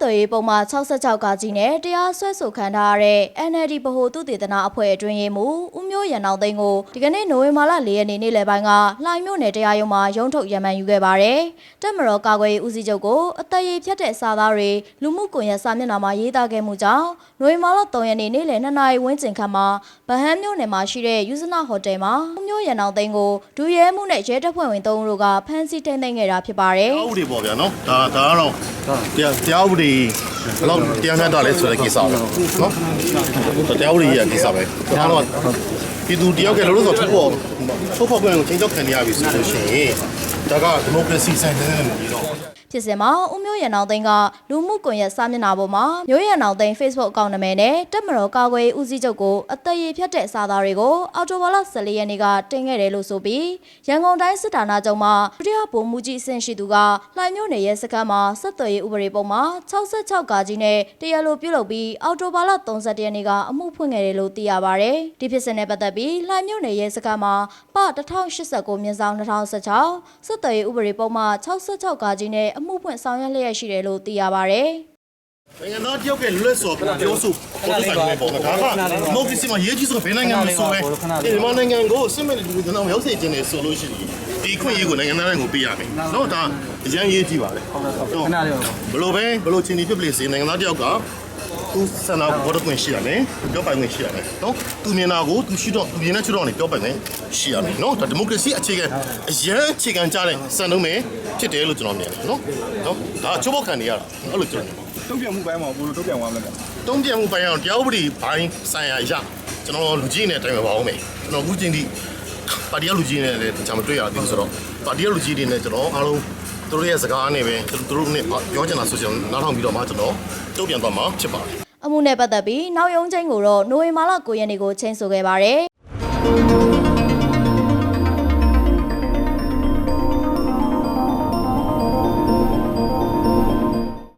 သွယ်ရေးပုံမှာ66ကကြီးနဲ့တရားစွဲဆိုခံထားရတဲ့ NLD ဗဟိုသုတေသနအဖွဲ့အတွင်းရေးမှူးဦးမျိုးရန်အောင်သိန်းကိုဒီကနေ့နိုဝင်ဘာလ4ရက်နေ့နေ့လယ်ပိုင်းကလှိုင်မြို့နယ်တရားရုံးမှာရုံးထုတ်ရမန်ယူခဲ့ပါတယ်။တက်မတော်ကာကွယ်ရေးဦးစီးချုပ်ကိုအသက်ရည်ဖြတ်တဲ့စာသားတွေလူမှုကွန်ရက်စာမျက်နှာမှာရေးသားခဲ့မှုကြောင့်နိုဝင်ဘာလ3ရက်နေ့နေ့လယ်2နာရီဝန်းကျင်ခန့်မှာဗဟန်းမြို့နယ်မှာရှိတဲ့ယူဇနာဟိုတယ်မှာဦးမျိုးရန်အောင်သိန်းကိုဒူရဲမှုနဲ့ရဲတပ်ဖွဲ့ဝင်3ဦးတို့ကဖမ်းဆီးထိန်းသိမ်းခဲ့တာဖြစ်ပါတယ်။တရားဥပဒေပေါ့ဗျာနော်ဒါဒါကတော့ တရားတရားဥပဒေဘယ်လောက်တရားမျှတလဲဆိုတဲ့ကိစ္စပဲနော်တရားဥပဒေရဲ့ကိစ္စပဲဒါတော့ပြည်သူတယောက်ကလည်းလို့ဆိုထုတ်ဖို့ထုတ်ဖို့ကွင်းကိုချင်းချောက်ခံနေရပြီဆိုလို့ရှိရင်ဒါကဒီမိုကရေစီဆိုင်တဲ့နေပြီးတော့ ဖြစ်စဉ်မှာဦးမျိုးရန်အောင်သိန်းကလူမှုကွန်ရက်စာမျက်နှာပေါ်မှာမျိုးရန်အောင်သိန်း Facebook အကောင့်နာမည်နဲ့တက်မတော်ကာကွယ်ရေးဦးစီးချုပ်ကိုအသက်ရည်ဖြတ်တဲ့စာသားတွေကိုအော်တိုဘာလ14ရက်နေ့ကတင်ခဲ့တယ်လို့ဆိုပြီးရန်ကုန်တိုင်းစစ်ဌာနချုပ်မှဒုတိယဗိုလ်မှူးကြီးအဆင့်ရှိသူကလှိုင်မြို့နယ်ရဲစခန်းမှာဆက်သွယ်ရေးဥပဒေပုံမှာ66ကကြီးနဲ့တရားလိုပြုလုပ်ပြီးအော်တိုဘာလ31ရက်နေ့ကအမှုဖွင့်ခဲ့တယ်လို့သိရပါဗျ။ဒီဖြစ်စဉ်နဲ့ပတ်သက်ပြီးလှိုင်မြို့နယ်ရဲစခန်းမှာပ1089မြင်းဆောင်2016ဆက်သွယ်ရေးဥပဒေပုံမှာ66ကကြီးနဲ့အမှုဖွင့်ဆောင်ရွက်လျက်ရှိတယ်လို့သိရပါဗျ။နိုင်ငံသားတယောက်ကလွတ်လပ်စွာပြောဆိုပေါ်ထုတ်ဆိုင်နေပေါ့ဒါကဒီမိုကရေစီမှာရေးကြီးဆိုဘယ်နိုင်ငံမှာဆိုပဲဒီမြန်မာနိုင်ငံကိုစစ်မဲ့လူတွေတော့ရောက်စေခြင်းနဲ့ဆိုလို့ရှိရင်ဒီခွင့်ရေးကိုနိုင်ငံသားတွေကိုပေးရမယ်နော်ဒါအရင်ရေးကြည့်ပါလေခဏလေးပါဘလို့ပဲဘလို့ချင်းဒီဖြစ်ပလေစေနိုင်ငံသားတယောက်က သူဆန္ဒကိုဘောတော့ခွင့်ရှိရတယ်ပြောပိုင်ခွင့်ရှိရတယ်နော်သူမြင်တာကိုသူရှိတော့သူမြင်တဲ့ချွတ်တော့နေပြောပိုင်ခွင့်ရှိရတယ်နော်ဒါဒီမိုကရေစီအခြေခံအရင်အခြေခံကြတဲ့စံနှုန်းပဲဖြစ်တယ်လို့ကျွန်တော်မြင်တယ်နော်နော်ဒါချိုးပေါက်ခံနေရတာအဲ့လိုကျွန်တော်တုံ့ပြန်မှုပိုင်းမှာဘယ်လိုတုံ့ပြန်သွားမလဲတုံးပြန်မှုပိုင်းအောင်တရားဥပဒေပိုင်းဆိုင်ရာအရကျွန်တော်လူကြီးနဲ့တိုင်ပင်ပါအောင်မယ်ကျွန်တော်အခုချင်းဒီပါတီရလူကြီးနဲ့လည်းတခြားမတွေ့ရသေးဘူးဆိုတော့ပါတီရလူကြီးတွေနဲ့ကျွန်တော်အားလုံးသူတို့ရဲ့စကားနဲ့ပဲသူတို့နဲ့ပြောချင်တာဆိုချင်နားထောင်ပြီးတော့မှကျွန်တော်တုံ့ပြန်သွားမှာဖြစ်ပါတယ် အမှုနဲ့ပတ်သက်ပြီးနောက်ရုံးချင်းကိုတော့နိုဝင်ဘာလ9ရက်နေ့ကိုချိန်ဆိုခဲ့ပါတယ်